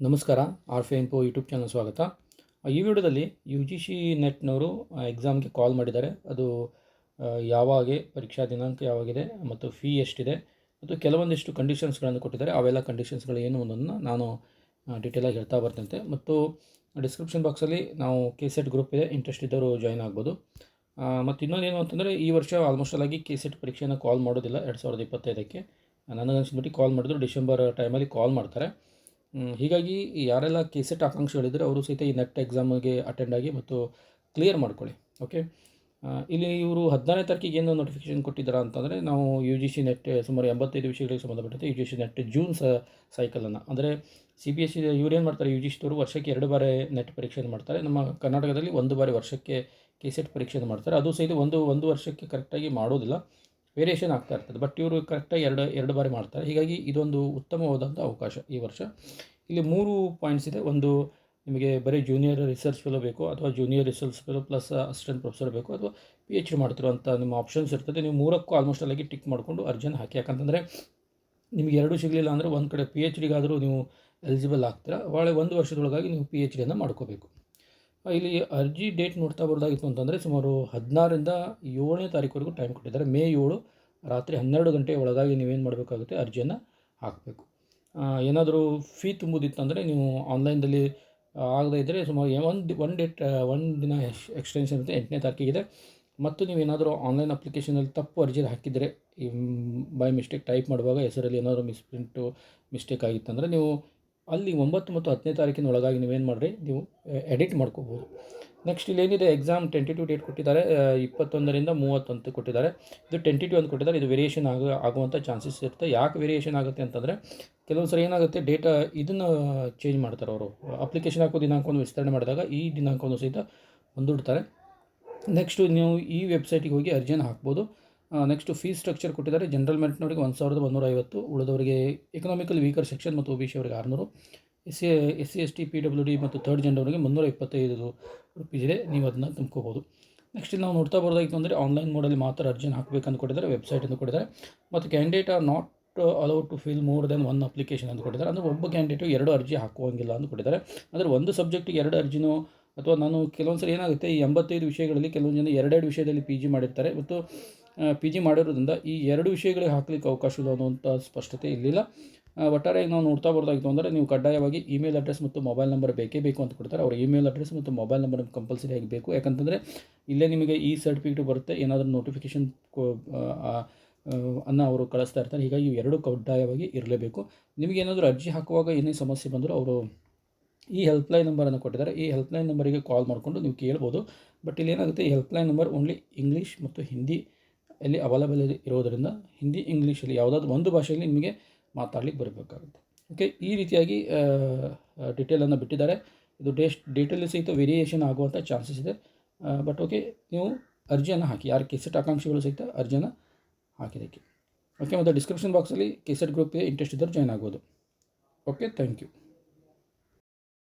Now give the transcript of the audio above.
ನಮಸ್ಕಾರ ಆರ್ ಫೆ info YouTube channel ಸ್ವಾಗತ. ಈ ವಿಡಿಯೋದಲ್ಲಿ ಯು ಜಿ ಸಿ ನೆಟ್ನವರು ಎಕ್ಸಾಮ್ಗೆ ಕಾಲ್ ಮಾಡಿದ್ದಾರೆ. ಅದು ಯಾವಾಗ, ಪರೀಕ್ಷಾ ದಿನಾಂಕ ಯಾವಾಗಿದೆ ಮತ್ತು ಫೀ ಎಷ್ಟಿದೆ ಮತ್ತು ಕೆಲವೊಂದಿಷ್ಟು ಕಂಡೀಷನ್ಸ್ಗಳನ್ನು ಕೊಟ್ಟಿದ್ದಾರೆ. ಅವೆಲ್ಲ ಕಂಡೀಷನ್ಸ್ಗಳು ಏನು ಅನ್ನೋದನ್ನು ನಾನು ಡೀಟೇಲಾಗಿ ಹೇಳ್ತಾ ಬರ್ತಂತೆ ಮತ್ತು ಡಿಸ್ಕ್ರಿಪ್ಷನ್ ಬಾಕ್ಸಲ್ಲಿ ನಾವು ಕೆ ಸೆಟ್ ಗ್ರೂಪ್ ಇದೆ. ಇಂಟ್ರೆಸ್ಟ್ ಇದ್ದವರು ಜಾಯ್ನ್ ಆಗ್ಬೋದು. ಮತ್ತು ಇನ್ನೊಂದೇನು ಅಂತಂದರೆ, ಈ ವರ್ಷ ಆಲ್ಮೋಸ್ಟ್ ಆಗಿ ಕೆ ಸೆಟ್ ಪರೀಕ್ಷೆನ ಕಾಲ್ ಮಾಡೋದಿಲ್ಲ. ಎರಡು ಸಾವಿರದ ಇಪ್ಪತ್ತೈದಕ್ಕೆ. ನನಗನ್ಸಿಬಿಟ್ಟು ಕಾಲ್ ಮಾಡಿದ್ರು. ಡಿಸೆಂಬರ್ ಟೈಮಲ್ಲಿ ಕಾಲ್ ಮಾಡ್ತಾರೆ. ಹೀಗಾಗಿ ಯಾರೆಲ್ಲ ಕೆ ಸೆಟ್ ಆಕಾಂಕ್ಷೆಗಳಿದ್ದರೆ ಅವರು ಸಹಿತ ಈ ನೆಟ್ ಎಕ್ಸಾಮ್ಗೆ ಅಟೆಂಡ್ ಆಗಿ ಮತ್ತು ಕ್ಲಿಯರ್ ಮಾಡ್ಕೊಳ್ಳಿ ಓಕೆ ಇಲ್ಲಿ ಇವರು ಹದಿನಾರನೇ ತಾರೀಕಿಗೆ ಏನು ನೋಟಿಫಿಕೇಶನ್ ಕೊಟ್ಟಿದ್ದಾರೆ ಅಂತಂದರೆ ನಾವು ಯು ಜಿ ಸಿ ನೆಟ್ ಸುಮಾರು ಎಂಬತ್ತೈದು ವಿಷಯಗಳಿಗೆ ಸಂಬಂಧಪಟ್ಟಂತೆ U G C NET June ಸ ಸೈಕಲನ್ನು ಅಂದರೆ ಸಿ ಬಿ ಎಸ್ ಸಿ ಇವ್ರು ಏನು ಮಾಡ್ತಾರೆ ಯು ಜಿ ಸಿದವರು ವರ್ಷಕ್ಕೆ ಎರಡು ಬಾರಿ ನೆಟ್ ಪರೀಕ್ಷೆಯನ್ನು ಮಾಡ್ತಾರೆ. ನಮ್ಮ ಕರ್ನಾಟಕದಲ್ಲಿ ಒಂದು ಬಾರಿ ವರ್ಷಕ್ಕೆ ಕೆ ಸೆಟ್ ಪರೀಕ್ಷೆಯನ್ನು ಮಾಡ್ತಾರೆ. ಅದು ಸಹಿತ ಒಂದು ಒಂದು ವರ್ಷಕ್ಕೆ ಕರೆಕ್ಟಾಗಿ ಮಾಡೋದಿಲ್ಲ. ವೇರಿಯೇಷನ್ ಆಗ್ತಾ ಇರ್ತದೆ. ಬಟ್ ಇವರು ಕರೆಕ್ಟಾಗಿ ಎರಡು ಎರಡು ಬಾರಿ ಮಾಡ್ತಾರೆ. ಹೀಗಾಗಿ ಇದೊಂದು ಉತ್ತಮವಾದಂಥ ಅವಕಾಶ ಈ ವರ್ಷ. ಇಲ್ಲಿ ಮೂರು ಪಾಯಿಂಟ್ಸ್ ಇದೆ. ಒಂದು ನಿಮಗೆ ಬರೀ ಜೂನಿಯರ್ ರಿಸರ್ಚ್ ಫೆಲೋ ಬೇಕು, ಅಥವಾ junior research fellow plus assistant professor ಬೇಕು, ಅಥವಾ ಪಿ ಎಚ್ ಡಿ ಮಾಡ್ತಿರುವಂಥ ನಿಮ್ಮ ಆಪ್ಷನ್ಸ್ ಇರ್ತದೆ. ನೀವು ಮೂರಕ್ಕೂ ಆಲ್ಮೋಸ್ಟ್ ಅಲ್ಲಾಗಿ ಟಿಕ್ ಮಾಡಿಕೊಂಡು ಅರ್ಜಿನ ಹಾಕಿ. ಯಾಕಂತಂದರೆ ನಿಮಗೆ ಎರಡೂ ಸಿಗಲಿಲ್ಲ ಅಂದರೆ ಒಂದು ಕಡೆ ಪಿ ಎಚ್ ಡಿಗಾದರೂ ನೀವು ಎಲಿಜಿಬಲ್ ಆಗ್ತೀರಾ. ಒಳ್ಳೆ ಒಂದು ವರ್ಷದೊಳಗಾಗಿ ನೀವು ಪಿ ಎಚ್ ಡಿಯನ್ನು ಮಾಡ್ಕೋಬೇಕು. ಇಲ್ಲಿ ಅರ್ಜಿ ಡೇಟ್ ನೋಡ್ತಾ ಬರೋದಾಗಿತ್ತು ಅಂತಂದರೆ ಸುಮಾರು ಹದಿನಾರರಿಂದ ಏಳನೇ ತಾರೀಕುವರೆಗೂ ಟೈಮ್ ಕೊಟ್ಟಿದ್ದಾರೆ. ಮೇ ಏಳು ರಾತ್ರಿ ಹನ್ನೆರಡು ಗಂಟೆ ಒಳಗಾಗಿ ನೀವೇನು ಮಾಡಬೇಕಾಗುತ್ತೆ? ಅರ್ಜಿಯನ್ನು ಹಾಕಬೇಕು. ಏನಾದರೂ ಫೀ ತುಂಬುದಿತ್ತಂದರೆ ನೀವು ಆನ್ಲೈನ್ದಲ್ಲಿ ಆಗದೇ ಇದ್ದರೆ ಸುಮಾರು ಒಂದು ಒನ್ ಡೇಟ್ ಒನ್ ದಿನ ಎಕ್ಸ್ಟೆನ್ಷನ್ ಇರುತ್ತೆ, ಎಂಟನೇ ತಾರೀಕಿಗಿದೆ. ಮತ್ತು ನೀವೇನಾದರೂ ಆನ್ಲೈನ್ ಅಪ್ಲಿಕೇಶನಲ್ಲಿ ತಪ್ಪು ಅರ್ಜಿ ಹಾಕಿದರೆ ಬೈ ಮಿಸ್ಟೇಕ್ ಟೈಪ್ ಮಾಡುವಾಗ ಹೆಸರಲ್ಲಿ ಏನಾದರೂ ಮಿಸ್ಪ್ರಿಂಟು ಮಿಸ್ಟೇಕ್ ಆಗಿತ್ತಂದರೆ ನೀವು ಅಲ್ಲಿ ಒಂಬತ್ತು ಮತ್ತು ಹತ್ತನೇ ತಾರೀಕಿನ ಒಳಗಾಗಿ ನೀವೇನು ಮಾಡಿರಿ, ನೀವು ಎಡಿಟ್ ಮಾಡ್ಕೋಬೋದು. ನೆಕ್ಸ್ಟ್ ಇಲ್ಲಿ ಏನಿದೆ ಎಕ್ಸಾಮ್ ಟೆಂಟಿಟಿವ್ ಡೇಟ್ ಕೊಟ್ಟಿದ್ದಾರೆ ಇಪ್ಪತ್ತೊಂದರಿಂದ ಮೂವತ್ತೊಂದು ಕೊಟ್ಟಿದ್ದಾರೆ. ಇದು ಟೆಂಟಿಟಿವ್ ಅಂತ ಕೊಟ್ಟಿದ್ದಾರೆ, ಇದು ವೇರಿಯೇಷನ್ ಆಗ ಆಗುವಂಥ ಚಾನ್ಸಸ್ ಇರುತ್ತೆ. ಯಾಕೆ ವೇರಿಯೇಷನ್ ಆಗುತ್ತೆ ಅಂತಂದರೆ ಕೆಲವೊಂದು ಸರಿ ಏನಾಗುತ್ತೆ ಡೇಟಾ ಇದನ್ನು ಚೇಂಜ್ ಮಾಡ್ತಾರೆ ಅವರು. ಅಪ್ಲಿಕೇಶನ್ ಹಾಕೋ ದಿನಾಂಕವನ್ನು ವಿಸ್ತರಣೆ ಮಾಡಿದಾಗ ಈ ದಿನಾಂಕವನ್ನು ಸಹಿತ ಮುಂದೂಡ್ತಾರೆ ನೆಕ್ಸ್ಟು ನೀವು ಈ ವೆಬ್ಸೈಟಿಗೆ ಹೋಗಿ ಅರ್ಜಿಯನ್ನು ಹಾಕ್ಬೋದು. ನೆಕ್ಸ್ಟು ಫೀಸ್ ಸ್ಟ್ರಕ್ಚರ್ ಕೊಟ್ಟಿದ್ದಾರೆ. ಜನರಲ್ ಮೆರಿಟ್ನವರಿಗೆ ಒಂದು ಸಾವಿರದ ಒಂದೂರ ಐವತ್ತು ಉಳಿದವರಿಗೆ ಎಕನಾಮಿಕಲ್ ವೀಕರ್ ಸೆಕ್ಷನ್ ಮತ್ತು ಒ ಬಿ ಸಿ ಅವರಿಗೆ ಆರುನೂರು. S C S C S T P W D ಮತ್ತು ಥರ್ಡ್ ಜನರವರಿಗೆ ಮುನ್ನೂರ ಇಪ್ಪತ್ತೈದು ರುಪೀಸ್ ಇದೆ. ನೀವು ಅದನ್ನು ತುಂಬ್ಕೋಬೋದು. ನೆಕ್ಸ್ಟ್ ನಾವು ನೋಡ್ತಾ ಬರೋದಾಗಿತ್ತು ಅಂದರೆ ಆನ್ಲೈನ್ ಮೋಡಲ್ಲಿ ಮಾತ್ರ ಅರ್ಜಿನ ಹಾಕಬೇಕು ಅಂತ ಕೊಟ್ಟಿದ್ದಾರೆ ವೆಬ್ಸೈಟ್ ಅಂತ ಕೊಟ್ಟಿದ್ದಾರೆ. ಮತ್ತು candidate are not allowed to fill more than one application ಅಂತ ಕೊಟ್ಟಿದ್ದಾರೆ. ಅಂದರೆ ಒಬ್ಬ ಕ್ಯಾಂಡಿಡೇಟು ಎರಡು ಅರ್ಜಿ ಹಾಕುವಂಗಿಲ್ಲ ಅಂತ ಕೊಟ್ಟಿದ್ದಾರೆ. ಅಂದರೆ ಒಂದು ಸಬ್ಜೆಕ್ಟಿಗೆ ಎರಡು ಅರ್ಜಿನೋ ಅಥವಾ ನಾನು ಕೆಲವೊಂದು ಸರಿ ಏನಾಗುತ್ತೆ, ಈ ಎಂಬತ್ತೈದು ವಿಷಯಗಳಲ್ಲಿ ಕೆಲವೊಂದು ಜನ ಎರಡೆರಡು ವಿಷಯದಲ್ಲಿ ಪಿ ಜಿ ಮಾಡಿರ್ತಾರೆ. ಮತ್ತು ಪಿ ಜಿ ಮಾಡಿರೋದ್ರಿಂದ ಈ ಎರಡು ವಿಷಯಗಳಿಗೆ ಹಾಕಲಿಕ್ಕೆ ಅವಕಾಶ ಇದೆ ಅನ್ನುವಂಥ ಸ್ಪಷ್ಟತೆ ಇರಲಿಲ್ಲ. ಒಟ್ಟಾರೆ ನಾವು ನೋಡ್ತಾ ಬರೋದಾಗಿತ್ತು ಅಂದರೆ ನೀವು ಕಡ್ಡಾಯವಾಗಿ ಇಮೇಲ್ ಅಡ್ರೆಸ್ ಮತ್ತು ಮೊಬೈಲ್ ನಂಬರ್ ಬೇಕೇ ಬೇಕು ಅಂತ ಕೊಡ್ತಾರೆ. ಅವ್ರ ಇಮೇಲ್ ಅಡ್ರೆಸ್ ಮತ್ತು ಮೊಬೈಲ್ ನಂಬರ್ ಕಂಪಲ್ಸರಿ ಆಗಿ ಬೇಕು. ಯಾಕಂತಂದರೆ ಇಲ್ಲೇ ನಿಮಗೆ ಈ ಸರ್ಟಿಫಿಕೇಟ್ ಬರುತ್ತೆ, ಏನಾದರೂ ನೋಟಿಫಿಕೇಷನ್ ಅನ್ನು ಅವರು ಕಳಿಸ್ತಾ ಇರ್ತಾರೆ. ಹೀಗಾಗಿ ಇವು ಎರಡು ಕಡ್ಡಾಯವಾಗಿ ಇರಲೇಬೇಕು. ನಿಮಗೆ ಏನಾದರೂ ಅರ್ಜಿ ಹಾಕುವಾಗ ಏನೇ ಸಮಸ್ಯೆ ಬಂದರೂ ಅವರು ಈ ಹೆಲ್ಪ್ಲೈನ್ ನಂಬರನ್ನು ಕೊಟ್ಟಿದ್ದಾರೆ. ಈ ಹೆಲ್ಪ್ಲೈನ್ ನಂಬರಿಗೆ ಕಾಲ್ ಮಾಡಿಕೊಂಡು ನೀವು ಕೇಳ್ಬೋದು. ಬಟ್ ಇಲ್ಲಿ ಏನಾಗುತ್ತೆ, ಈ ಹೆಲ್ಪ್ಲೈನ್ ನಂಬರ್ ಓನ್ಲಿ ಇಂಗ್ಲೀಷ್ ಮತ್ತು ಹಿಂದಿ ಅಲ್ಲಿ ಅವೈಲೇಬಲ್ ಇರೋದರಿಂದ ಹಿಂದಿ ಇಂಗ್ಲೀಷಲ್ಲಿ ಯಾವುದಾದ್ರೂ ಒಂದು ಭಾಷೆಯಲ್ಲಿ ನಿಮಗೆ ಮಾತಾಡ್ಲಿಕ್ಕೆ ಬರಬೇಕಾಗುತ್ತೆ. ಓಕೆ ಈ ರೀತಿಯಾಗಿ ಡೀಟೇಲನ್ನು ಬಿಟ್ಟಿದ್ದಾರೆ. ಇದು ಡೇಸ್ಟ್ ಡೇಟಲ್ಲಿ ಸಹಿತ ವೇರಿಯೇಷನ್ ಆಗುವಂಥ ಚಾನ್ಸಸ್ ಇದೆ. ಬಟ್ ಓಕೆ ನೀವು ಅರ್ಜಿಯನ್ನು ಹಾಕಿ, ಯಾರು ಕೆಸೆಟ್ ಆಕಾಂಕ್ಷಿಗಳು ಸಹಿತ ಅರ್ಜಿಯನ್ನು ಹಾಕಿದ್ದಕ್ಕೆ. ಓಕೆ ಮತ್ತು ಡಿಸ್ಕ್ರಿಪ್ಷನ್ ಬಾಕ್ಸಲ್ಲಿ ಕೆಸೆಟ್ ಗ್ರೂಪ್ಗೆ ಇಂಟ್ರೆಸ್ಟ್ ಇದ್ದರೆ ಜಾಯ್ನ್ ಆಗ್ಬೋದು. Okay thank you